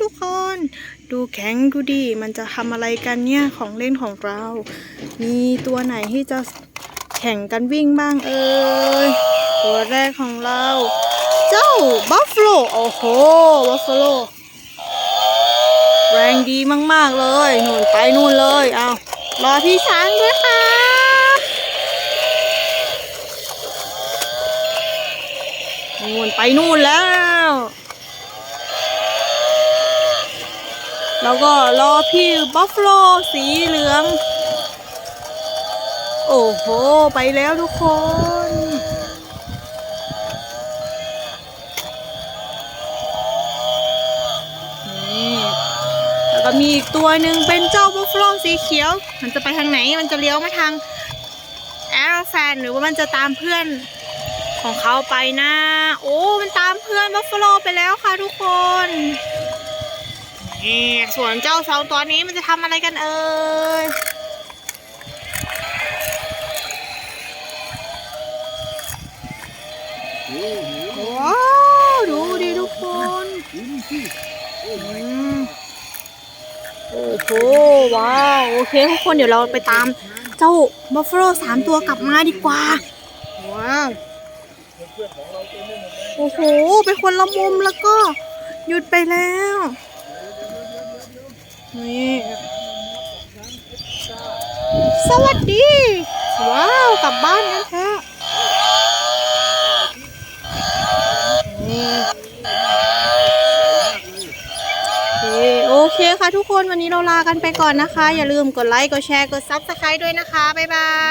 ทุกคน ดูแข็งดูดีมันจะทำอะไรกันเนี่ยของเล่นของเรา มีตัวไหนที่จะแข่งกันวิ่งบ้างเอ่ยตัวแรกของเรา เจ้าบัฟฟ a ลโอ้โหบัฟฟ a ลแรงดีมาก ๆ เลยนู่นไปนู่นเลยเอารอพี่ช้างด้วยครับนู่นไปนู่นแล้ว แล้วก็รอพี่บัฟฟ a ลสีเหลือง โอ้โห ไปแล้วทุกคน นี่แล้วก็มีอีกตัวหนึ่งเป็นเจ้าบัฟฟ a ลสีเขียว มันจะไปทางไหน มันจะเลี้ยวมาทางแอโรแฟนหรือว่ามันจะตามเพื่อนของเขาไปนะ โอ้ มันตามเพื่อนบัฟฟ a ลไปแล้วค่ะทุกคน นี่ส่วนเจ้าสองตัวนี้มันจะทำอะไรกันเอ่ยว้าวดูดิทุกคนอืมโอ้โหว้าวโอเคทุกคนเดี๋ยวเราไปตามเจ้าบัฟฟ a ลสามตัวกลับมาดีกว่า ว้าวโอ้โหเป็นคนละมุมแล้วก็หยุดไปแล้ว นี่สวัสดี ว้าว กลับบ้านกันเถอะนี่โอเคคค่ะทุกคนวันนี้เราลากันไปก่อนนะคะ อย่าลืมกดไลค์ กดแชร์ กดซับสไครต์ด้วยนะคะ บ๊ายบาย